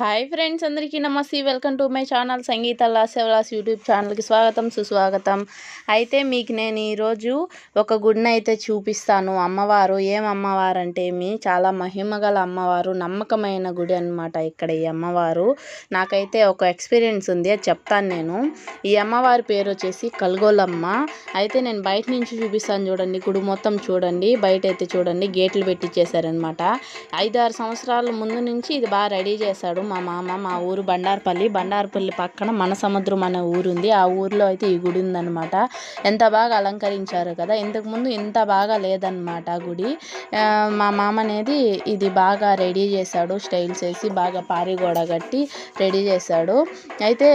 Hi friends అందరికీ నమస్తే. Welcome to my channel Sangeeta లాసేవలాస్ YouTube ఛానల్కి స్వాగతం సుస్వాగతం. అయితే మీకు నేను ఈరోజు ఒక గుడిని అయితే చూపిస్తాను. అమ్మవారు ఏం అమ్మవారు అంటే మీ చాలా మహిమగల అమ్మవారు నమ్మకమైన గుడి అనమాట ఇక్కడ ఈ అమ్మవారు. నాకైతే ఒక ఎక్స్పీరియన్స్ ఉంది అది చెప్తాను నేను. ఈ అమ్మవారి పేరు వచ్చేసి కల్గోలమ్మ. అయితే నేను బయట నుంచి చూపిస్తాను చూడండి గుడి మొత్తం చూడండి. బయట అయితే చూడండి గేట్లు పెట్టించేశారనమాట ఐదారు సంవత్సరాల ముందు నుంచి ఇది బాగా రెడీ చేశాడు. మా మామ మా ఊరు బండార్పల్లి. బండారపల్లి పక్కన మన సముద్రం అనే ఊరు ఉంది ఆ ఊరిలో అయితే ఈ గుడి ఉందనమాట ఎంత బాగా అలంకరించారు కదా! ఇంతకుముందు ఇంత బాగా లేదనమాట గుడి. మా మామ అనేది ఇది బాగా రెడీ చేశాడు. స్టైల్స్ వేసి బాగా పారిగోడ కట్టి రెడీ చేశాడు. అయితే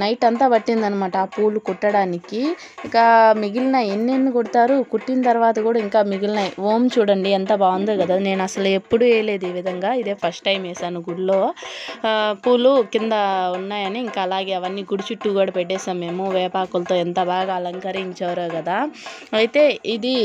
నైట్ అంతా పట్టిందనమాట ఆ పూలు కుట్టడానికి. ఇక మిగిలిన ఎన్నెన్ని కుడతారు? కుట్టిన తర్వాత కూడా ఇంకా మిగిలినాయి ఓం చూడండి ఎంత బాగుందో కదా! నేను అసలు ఎప్పుడు వేయలేదు ఈ విధంగా. ఇదే ఫస్ట్ టైం వేసాను గుడిలో పూలు కింద ఉన్నాయని ఇంకా అలాగే అవన్నీ గుడి చుట్టూ కూడా పెట్టేసాం మేము. వేపాకులతో ఎంత బాగా అలంకరించారో కదా. అయితే ఇది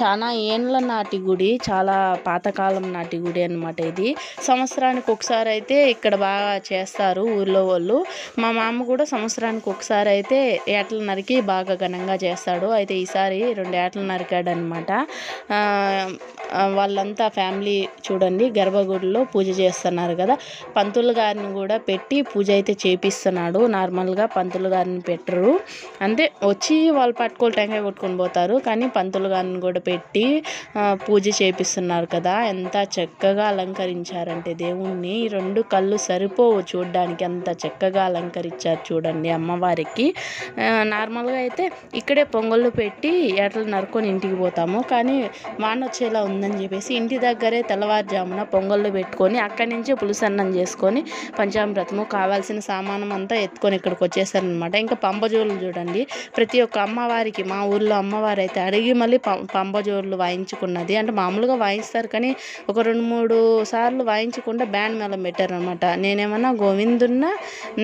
చాలా ఏండ్ల నాటి గుడి చాలా పాతకాలం నాటి గుడి అనమాట ఇది. సంవత్సరానికి ఒకసారి అయితే ఇక్కడ బాగా చేస్తారు ఊర్లో వాళ్ళు. మా మామ కూడా సంవత్సరానికి ఒకసారి అయితే ఏటలు నరికి బాగా ఘనంగా చేస్తాడు. అయితే ఈసారి రెండు ఏటలు నరికాడు అనమాట వాళ్ళంతా ఫ్యామిలీ చూడండి గర్భగుడిలో పూజ చేస్తున్నారు కదా. పంతులు పంతులు గారిని కూడా పెట్టి పూజ అయితే చేపిస్తున్నాడు. నార్మల్గా పంతులు గారిని పెట్టరు. అంతే వచ్చి వాళ్ళు పట్టుకోలు టెంకాయ కొట్టుకొని పోతారు. కానీ పంతులు గారిని కూడా పెట్టి పూజ చేపిస్తున్నారు కదా. ఎంత చక్కగా అలంకరించారంటే దేవుణ్ణి. రెండు కళ్ళు సరిపోవు చూడడానికి. అంత చక్కగా అలంకరించారు చూడండి అమ్మవారికి. నార్మల్గా అయితే ఇక్కడే పొంగళ్ళు పెట్టి ఎట్లా నరుకొని ఇంటికి పోతాము. కానీ వాన వచ్చేలా ఉందని చెప్పేసి ఇంటి దగ్గరే తెల్లవారుజామున పొంగళ్ళు పెట్టుకొని అక్కడి నుంచి పులుసన్నం చేసుకొని పంచామృతము కావాల్సిన సామానం అంతా ఎత్తుకొని ఇక్కడికి వచ్చేసారనమాట ఇంకా పంబజోళ్ళు చూడండి. ప్రతి ఒక్క అమ్మవారికి మా ఊర్లో అమ్మవారు అయితే అడిగి మళ్ళీ పంబజోళ్ళు వాయించుకున్నది. అంటే మామూలుగా వాయిస్తారు కానీ ఒక రెండు మూడు సార్లు వాయించకుండా బ్యాండ్ మేళం పెట్టారనమాట నేనేమన్నా గోవిందున్న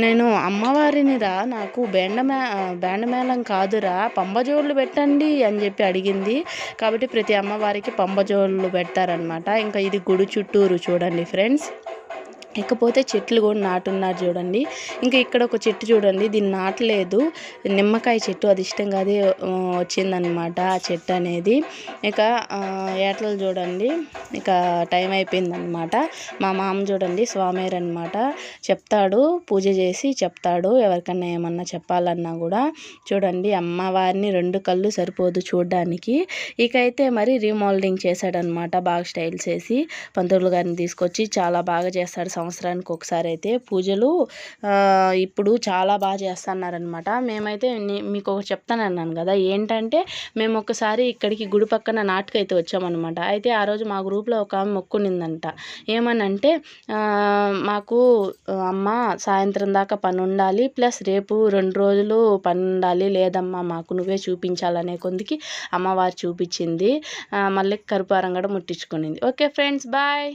నేను అమ్మవారిని రా నాకు బెండ మే బ్యాండ్ మేళం కాదురా పంబజోళ్ళు పెట్టండి అని చెప్పి అడిగింది. కాబట్టి ప్రతి అమ్మవారికి పంబజోళ్ళు పెడతారనమాట ఇంకా ఇది గుడి చుట్టూరు చూడండి ఫ్రెండ్స్. ఇకపోతే చెట్లు కూడా నాటున్నారు చూడండి. ఇంకా ఇక్కడ ఒక చెట్టు చూడండి. దీన్ని నాటలేదు. నిమ్మకాయ చెట్టు. అది ఇష్టంగా అది వచ్చిందనమాట ఆ చెట్టు అనేది. ఇక ఏటలు చూడండి. ఇక టైం అయిపోయిందనమాట మా మామ చూడండి స్వామివారు అనమాట చెప్తాడు పూజ చేసి చెప్తాడు. ఎవరికన్నా ఏమన్నా చెప్పాలన్నా కూడా చూడండి. అమ్మవారిని రెండు కళ్ళు సరిపోదు చూడడానికి. ఇక అయితే మరి రీమోల్డింగ్ చేశాడనమాట బాగా స్టైల్స్ వేసి పంతులు గారిని తీసుకొచ్చి చాలా బాగా చేస్తాడు. సంవత్సరానికి ఒకసారి అయితే పూజలు ఇప్పుడు చాలా బాగా చేస్తున్నారనమాట మేమైతే మీకు ఒకటి చెప్తానన్నాను కదా ఏంటంటే మేము ఒకసారి ఇక్కడికి గుడి పక్కన నాటుకైతే వచ్చామన్నమాట. అయితే ఆ రోజు మా గ్రూప్లో ఒక ఆమె మొక్కునిందంట. ఏమనంటే మాకు అమ్మ సాయంత్రం దాకా పని ఉండాలి ప్లస్ రేపు రెండు రోజులు పని ఉండాలి లేదమ్మా మాకు నువ్వే చూపించాలనే కొందికి అమ్మవారు చూపించింది. మళ్ళీ కరుపారం కూడా ముట్టించుకునింది. Okay friends bye!